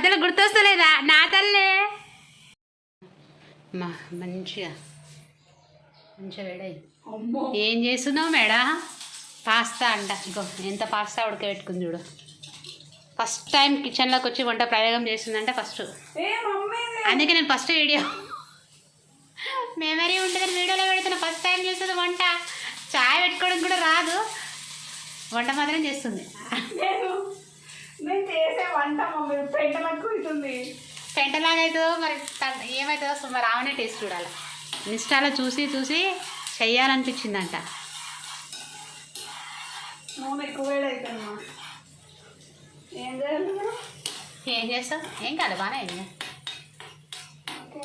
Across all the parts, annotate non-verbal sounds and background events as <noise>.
మధ్యలో గుర్తొస్తలేదా? నా తల్లే. మా మంచిగా మంచిగా వేడైంది ఏం చేస్తున్నావు మేడా? పాస్తా అంట. ఇంకో ఎంత పాస్తా ఉడకబెట్టుకుంది చూడు. ఫస్ట్ టైం కిచెన్లోకి వచ్చి వంట ప్రయోగం చేస్తుందంటే ఫస్ట్. ఏ మమ్మీ అందుకే నేను ఫస్ట్ వీడియో. మెమరీ ఉంటుందని వీడియోలో పెడుతున్నా. ఫస్ట్ టైం చేస్తుంది వంట. చాయ్ పెట్టుకోవడం కూడా రాదు. వంట మాత్రం చేస్తుంది. నేను నేను చేసే వంట మమ్మీ పెంటలకు అవుతుంది. పెంటలాగా అవుతుందో మరి ఏమవుతుందో మరి ఆమెనే టేస్ట్ చూడాలి. ఇన్స్టాలో చూసి చూసి చెయ్యాలనిపించిందంట. నూనె ఎక్కువ ఏం చేయాలి? ఏం చేస్తావు? ఏం కాదు బాగానే అయింది. ఓకే.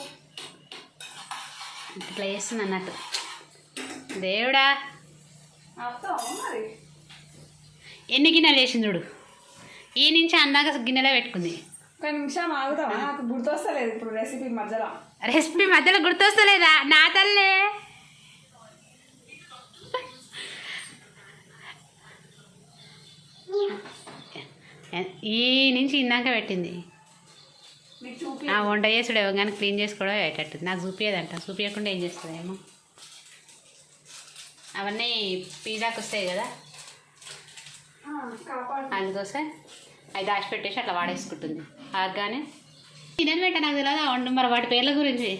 ఇట్లా చేస్తుంది అన్నట్టు. దేవుడా! ఎన్ని గిన్నెలు చేసింది చూడు? ఈ నుంచి అందాక గిన్నెలో పెట్టుకుంది. ఒక నిమిషం ఆగుతావా? నాకు గుర్తొస్తలేదు ఇప్పుడు రెసిపీ మధ్యలో. రెసిపీ మధ్యలో గుర్తొస్తలేదా? నా తల్లే. ఈ నుంచి ఇందాక పెట్టింది. ఆ వంట చేసుడు కానీ క్లీన్ చేసుకోవడం అయ్యేటట్టు నాకు చూపించదంట చూపించకుండా ఏం చేస్తుందేమో. అవన్నీ పిజ్జాకి వస్తాయి కదా అందుకోసం అవి దాచిపెట్టేసి అట్లా వాడేసుకుంటుంది. ఆగానే. తినని పెట్ట నాకు తెలియదు ఆ వంట మరి వాటి పేర్ల గురించి.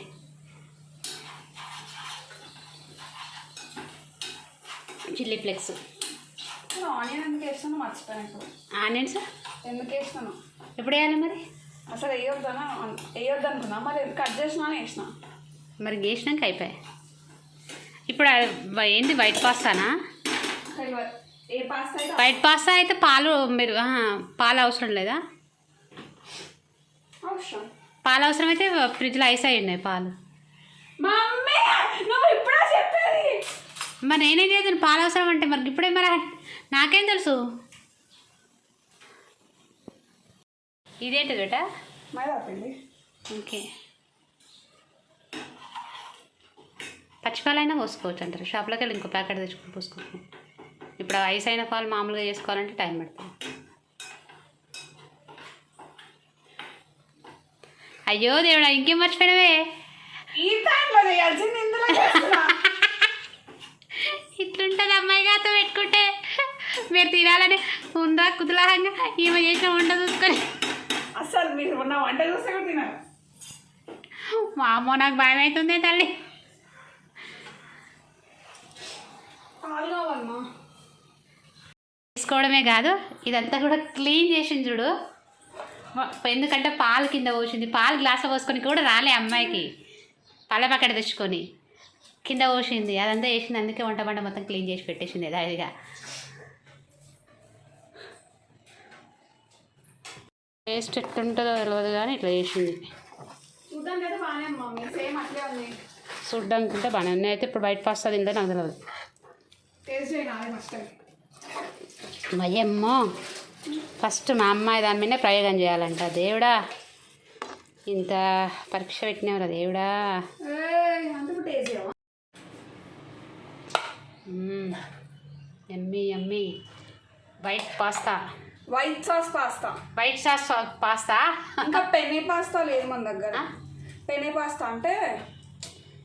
Chilli flakes. ఆనియన్ ఎందుకు వేస్తాను మర్చిపోయాను ఆనియన్స్? ఎందుకు వేస్తాను ఎప్పుడు వేయాలి మరి? అసలు వేయొద్దనా? వేయొద్దు అనుకున్నా మరి కట్ చేసినా వేసిన? మరి గేసినాక అయిపోయాయి. ఇప్పుడు అది ఏంటి వైట్ పాస్తానా? వైట్ పాస్తా అయితే పాలు మీరు పాలు అవసరం లేదా? పాలు అవసరం అయితే ఫ్రిడ్జ్లో ఐస్ అయి ఉన్నాయి పాలు మరి నేనేం చేద్దాను పాలు అవసరం అంటే మరి ఇప్పుడే మరి నాకేం తెలుసు? ఇదేంటి బేట? ఓకే. పచ్చిపాలైనా పోసుకోవచ్చు అంటారు. షాప్లోకి వెళ్ళి ఇంకో ప్యాకెట్ తెచ్చుకొని పోసుకోవచ్చు ఇప్పుడు ఐస్ అయిన పాలు మామూలుగా చేసుకోవాలంటే టైం పడుతుంది. అయ్యో దేవుడా ఇంకేం మర్చిపోయినవే? ఇట్లుంటుంది అమ్మాయి గారితో పెట్టుకుంటే. మీరు తినాలని ఉందా కుతులాహంగా ఈమె చేసిన వంట చూసుకొని. అసలు మీరు ఉన్న వంట చూస్తే కూడా తినరు. మా అమ్మ నాకు భయం అవుతుంది తల్లి. పాలు కావాలమ్మా. తీసుకోవడమే కాదు ఇదంతా కూడా క్లీన్ చేసింది చూడు. ఎందుకంటే పాలు కింద పోసింది. పాలు గ్లాసులో పోసుకొని కూడా రాలే అమ్మాయికి. పళ్ళ పక్కన తెచ్చుకొని కింద పోసింది. అదంతా వేసింది అందుకే వంట పంట మొత్తం క్లీన్ చేసి పెట్టేసింది. దాడిగా టేస్ట్ ఎట్లుంటుందో తెలియదు కానీ ఇట్లా చేసింది. చూడ్డానికి ఉంటే బాగానే ఉన్నాయి అయితే ఇప్పుడు బయట పాస్తా తింటే నాకు తెలియదు టేస్ట్ చేయాలి ఫస్ట్ టైం భయమ్మో ఫస్ట్ మా అమ్మాయి దాని మీదనే ప్రయోగం చేయాలంట. దేవుడా ఇంత పరీక్ష పెట్టినవరా దేవుడా? ఎమ్మి ఎమ్మి. White pasta. White sauce pasta. White sauce pasta? ఇంకా పెనే పాస్తా లేదు మన దగ్గర? పెనే పాస్తా అంటే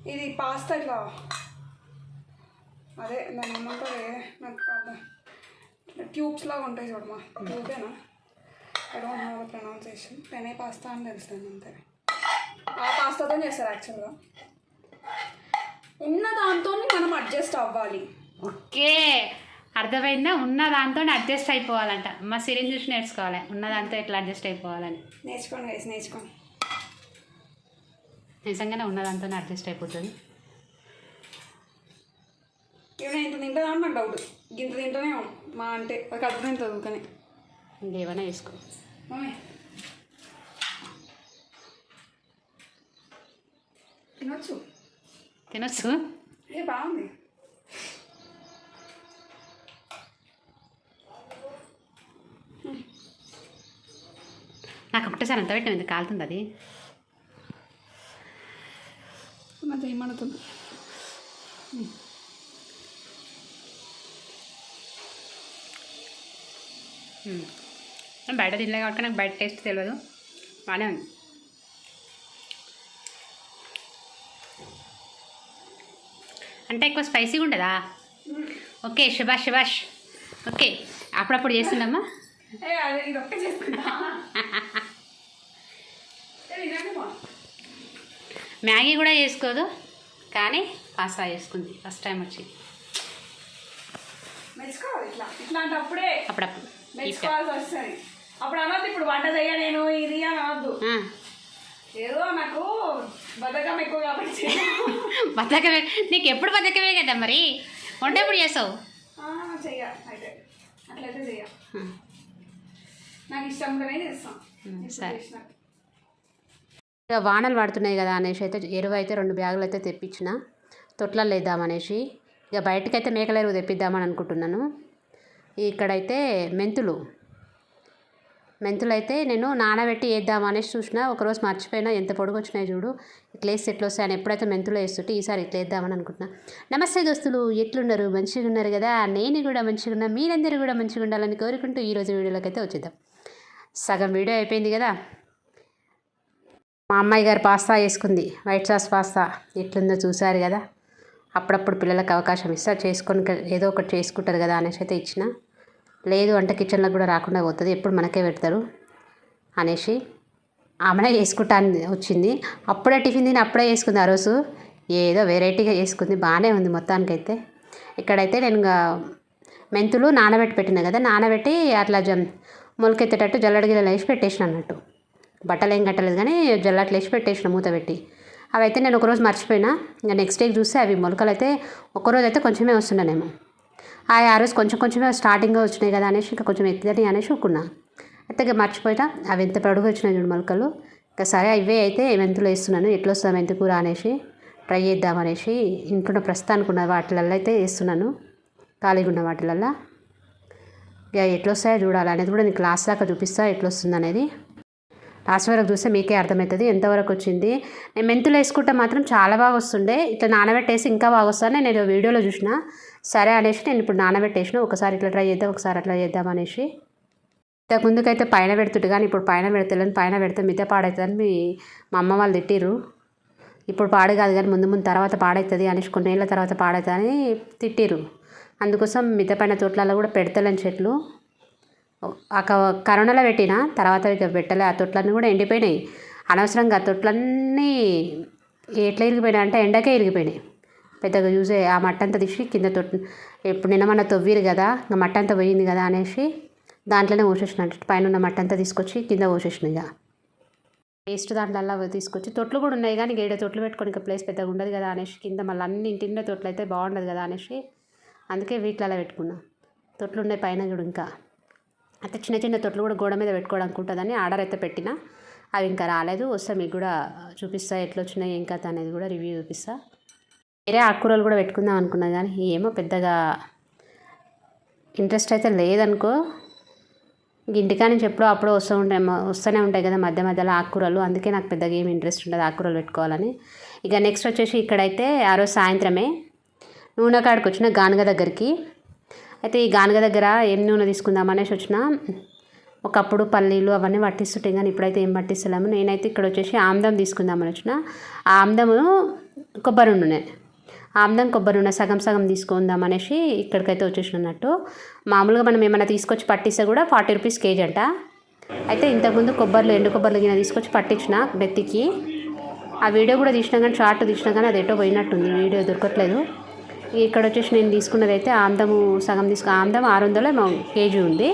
ఇది పాస్తా ఇట్లా. అదే దాని ఏమంటారు? నాకు ట్యూబ్స్ లాగా ఉంటాయి చూడమా ట్యూబేనా I don't know pronunciation penne pasta అని తెలుస్తుంది అంతే. ఆ పాస్తాతో చేస్తారు యాక్చువల్గా ఉన్న దాంతో మనం అడ్జస్ట్ అవ్వాలి. ఓకే. అర్థమైందా? ఉన్న దాంతో అడ్జస్ట్ అయిపోవాలంట. మా సిరిని చూసి నేర్చుకోవాలి. ఉన్న దాంతో ఎట్లా అడ్జస్ట్ అయిపోవాలని? నేర్చుకోండి నేర్చుకోండి. నిజంగానే ఉన్న దాంతో అడ్జస్ట్ అయిపోతుంది. ఇవి ఇంత తింటుందా అని నాకు డౌట్ గింత తింటూనే మా అంటే ఒక అర్థం తింటుంది కానీ ఇంకేమైనా వేసుకో మమ్మీ. తినొచ్చు. తినొచ్చు? ఏ బాగుంది. నాకు ఒకటేసారి అంత పెట్టిన ఎందుకు కాలుతుంది అది? నాకు ఏమడుతుంది బయట తినలే కాబట్టి నాకు బయట టేస్ట్ తెలియదు బాగానే ఉంది. అంటే ఎక్కువ స్పైసీగా ఉండదా ఓకే శుభాష్ శుభాష్ ఓకే అప్పుడప్పుడు చేస్తుండమ్మా ఏ అదే ఇది ఒక్క చేసుకుంటా. ఏ, ఇదండి మా. మ్యాగీ కూడా చేసుకోదు కానీ పాస్తా చేసుకుంది. ఫస్ట్ టైం వచ్చి. అప్పుడప్పుడు. మెచ్చుకోవాల్సి వస్తుంది. అప్పుడు అనొద్దు ఇప్పుడు వంట చెయ్య నేను ఇది అని అనొద్దు ఏదో నాకు బద్ధకం ఎక్కువ కాబట్టి. <laughs> బద్ధకమే. నీకు ఎప్పుడు బద్ధకమే కదా మరి? వంట ఎప్పుడు చేస్తావు? చెయ్య అయితే. అట్లయితే చెయ్య. నాకు ఇష్టం ఉంటేనే చేస్తాం. సరే. ఇక వానలు పడుతున్నాయి కదా అనేసి అయితే ఎరువు అయితే రెండు బ్యాగులు అయితే తెప్పించిన. తొట్లలో వేద్దామనేసి ఇక బయటకైతే మేకల ఎరువు తెప్పిద్దామని అనుకుంటున్నాను. ఇక్కడైతే మెంతులు. మెంతులు అయితే నేను నానబెట్టి వేద్దాం అనేసి చూసిన ఒకరోజు మర్చిపోయినా ఎంత పొడుగు వచ్చినాయి చూడు. ఇట్లా వేస్తే ఎట్లా వస్తాయని ఎప్పుడైతే మెంతులు వేస్తుంటే ఈసారి ఇట్లా వేద్దామని అనుకుంటున్నా. నమస్తే దోస్తులు ఎట్లున్నారు? మంచిగా ఉన్నారు కదా? నేను కూడా మంచిగా ఉన్నా మీరందరూ కూడా మంచిగా ఉండాలని కోరుకుంటూ ఈరోజు వీడియోలోకి అయితే వచ్చేద్దాం. సగం వీడియో అయిపోయింది కదా? మా అమ్మాయి గారు పాస్తా వేసుకుంది వైట్ సాస్ పాస్తా. ఎట్లుందో చూసారు కదా? అప్పుడప్పుడు పిల్లలకు అవకాశం ఇస్తా చేసుకొని ఏదో ఒకటి చేసుకుంటారు కదా అనేసి అయితే ఇచ్చిన. లేదు అంటే కిచెన్లో కూడా రాకుండా పోతుంది ఎప్పుడు మనకే పెడతారు అనేసి ఆమెనే చేసుకుంటా వచ్చింది. అప్పుడే టిఫిన్ తిని అప్పుడే చేసుకుంది ఆ రోజు. ఏదో వెరైటీగా చేసుకుంది బాగానే ఉంది మొత్తానికైతే. ఇక్కడైతే నేను ఇంకా మెంతులు నానబెట్టి పెట్టిన కదా నానబెట్టి అట్లా జం మొలకెత్తేటట్టు జల్లడి వేసి పెట్టేసిన అన్నట్టు. బట్టలు ఏం కట్టలేదు కానీ జల్లట్లు వేసి పెట్టేసిన మూత పెట్టి. అవి అయితే నేను ఒకరోజు మర్చిపోయినా. ఇంకా నెక్స్ట్ డే చూస్తే అవి మొలకలు అయితే ఒకరోజు అయితే కొంచెమే వస్తున్నానేమో ఆ ఆ రోజు కొంచెం కొంచెమే స్టార్టింగ్గా వచ్చినాయి కదా అనేసి ఇంకా కొంచెం ఎత్తుదని అనేసి ఒక్కున్నా అయితే ఇక మర్చిపోయినా. అవి ఎంత పొడుగు వచ్చినాయి చూడు మొలకలు. ఇంకా సరే అవే అయితే మెంతులు వేస్తున్నాను. ఎట్లా వస్తాం మెంతి కూర అనేసి ట్రై చేద్దామనేసి ఇంట్లో ప్రస్తుతానికి ఉన్న వాటిలల్లో అయితే వేస్తున్నాను. ఖాళీగా ఉన్న వాటిలల్లో. ఇక ఎట్లా వస్తాయో చూడాలి. అనేది కూడా నేను క్లాస్ దాకా చూపిస్తా ఎట్లా వస్తుంది అనేది లాస్ట్ వరకు చూస్తే మీకే అర్థమవుతుంది. ఎంతవరకు వచ్చింది? నేను మెంతులు వేసుకుంటే మాత్రం చాలా బాగా వస్తుండే. ఇట్లా నానబెట్టేసి ఇంకా బాగా వస్తాను నేను వీడియోలో చూసిన. సరే అనేసి నేను ఇప్పుడు నానబెట్టేసిన. ఒకసారి ఇట్లా ట్రై చేద్దాం ఒకసారి అట్లా చేద్దాం అనేసి. ఇంతకు ముందుకైతే పైన పెడుతుంటే కానీ ఇప్పుడు పైన పెడతలేను. పైన పెడితే మిద్దె పాడవుతుందని మీ మా అమ్మ వాళ్ళు తిట్టిరు ఇప్పుడు పాడు కాదు కానీ ముందు ముందు తర్వాత పాడవుతుంది అనేసి కొన్ని ఏళ్ళ తర్వాత పాడవుతుంది అని అందుకోసం మిద్దె పైన తోటలలో కూడా పెడతలేని చెట్లు. కరోనాలో పెట్టిన తర్వాత ఇక పెట్టలే. ఆ తొట్లన్నీ కూడా ఎండిపోయినాయి. అనవసరంగా ఆ తొట్లన్నీ ఎట్లా ఇరిగిపోయినాయి అంటే ఎండకే ఇరిగిపోయినాయి. పెద్దగా చూసే ఆ మట్ట అంతా తీసి కింద తొట్టు ఇప్పుడు నిన్న మన తవ్విరు కదా ఇంకా మట్ట అంతా పోయింది కదా అనేసి దాంట్లోనే పోసేసిన పైన ఉన్న మట్ట అంతా తీసుకొచ్చి కింద పోసేసిన ఇక. వేస్ట్ దాంట్లో తీసుకొచ్చి తొట్లు కూడా ఉన్నాయి కానీ ఏడ తొట్లు పెట్టుకొని ఇంకా ప్లేస్ పెద్దగా ఉండదు కదా అనేసి కింద మళ్ళీ అన్ని ఇంటిండే తొట్లు అయితే బాగుండదు కదా అనేసి అందుకే వీటిలో పెట్టుకున్నా. తొట్లు ఉన్నాయి పైన కూడా ఇంకా. అయితే చిన్న చిన్న తొట్లు కూడా గోడ మీద పెట్టుకోవడానికి ఉంటుందని ఆర్డర్ అయితే పెట్టిన. అవి ఇంకా రాలేదు. వస్తే మీకు కూడా చూపిస్తా. ఎట్లా వచ్చినాయి ఏం కథ అనేది కూడా రివ్యూ చూపిస్తా. వేరే ఆకుకూరలు కూడా పెట్టుకుందాం అనుకున్నా కానీ ఏమో పెద్దగా ఇంట్రెస్ట్ అయితే లేదనుకో. ఇంటికా నుంచి ఎప్పుడో అప్పుడో వస్తూ ఉంటాయి వస్తూనే ఉంటాయి కదా మధ్య మధ్యలో ఆకుకూరలు. అందుకే నాకు పెద్దగా ఏమి ఇంట్రెస్ట్ ఉండదు ఆకుకూరలు పెట్టుకోవాలని. ఇక నెక్స్ట్ వచ్చేసి ఇక్కడైతే ఆ రోజు సాయంత్రమే నూనె కాడికి వచ్చిన గానుగ దగ్గరికి. అయితే ఈ గానుగ దగ్గర ఏం నూనె తీసుకుందాం అనేసి వచ్చిన ఒకప్పుడు పల్లీలు అవన్నీ పట్టిస్తుంటాయి కానీ ఇప్పుడైతే ఏం పట్టిస్తలేము. నేనైతే ఇక్కడ వచ్చేసి ఆమ్దం తీసుకుందామని వచ్చిన. ఆమ్దము కొబ్బరి నూనె. ఆమ్దం కొబ్బరి నూనె సగం సగం తీసుకుందాం అనేసి ఇక్కడికైతే వచ్చేసినట్టు మామూలుగా మనం ఏమైనా తీసుకొచ్చి పట్టిస్తే కూడా ఫార్టీ రూపీస్ కేజీ అంట. అయితే ఇంతకుముందు కొబ్బరిలో ఎండు కొబ్బరిలో గిన్నె తీసుకొచ్చి పట్టించిన బెత్తికి ఆ వీడియో కూడా తీసినా కానీ షార్ట్ తీసినా కానీ అది ఎటో పోయినట్టుంది. వీడియో దొరకట్లేదు. ఇక్కడ వచ్చేసి నేను తీసుకున్నది అయితే ఆమ్దము సగం తీసుకు ఆమ్దం ఆరు వందలు ఏమో కేజీ ఉంది.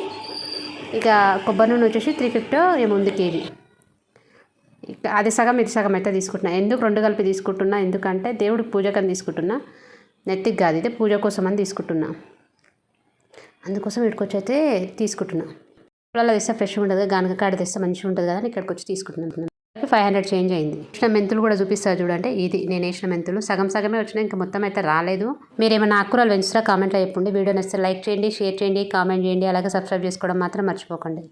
ఇక కొబ్బరి నూనె వచ్చేసి త్రీ ఫిఫ్టీ ఏమో ఉంది కేజీ. ఇక అది సగం ఇది సగం అయితే తీసుకుంటున్నా? ఎందుకు రెండు కలిపి తీసుకుంటున్నా? ఎందుకంటే దేవుడికి పూజకని తీసుకుంటున్నా. నెత్తికి కాదు ఇది పూజ కోసం అని తీసుకుంటున్నా. అందుకోసం ఇక్కడికి అయితే తీసుకుంటున్నా. పొలాల్లో తెస్తే ఫ్రెష్గా ఉంటుంది గానక కాడ తెస్తే మంచిగా ఉంటుంది కదా అని ఇక్కడికి వచ్చి తీసుకుంటున్నాను ఫైవ్ హండ్రెడ్ చేంజ్ అయింది. వేసిన మెంతులు కూడా చూపిస్తారు చూడండి. ఇది నేను వేసిన మెంతులు. సగం సగమే వచ్చినా ఇంకా మొత్తం అయితే రాలేదు. మీరు ఏమైనా ఆకురాలు పెంచుతారా కామెంట్లో చెప్పండి. వీడియో నచ్చితే లైక్ చేయండి షేర్ చేయండి కామెంట్ చేయండి. అలాగే సబ్స్క్రైబ్ చేసుకోవడం మాత్రం మర్చిపోకండి.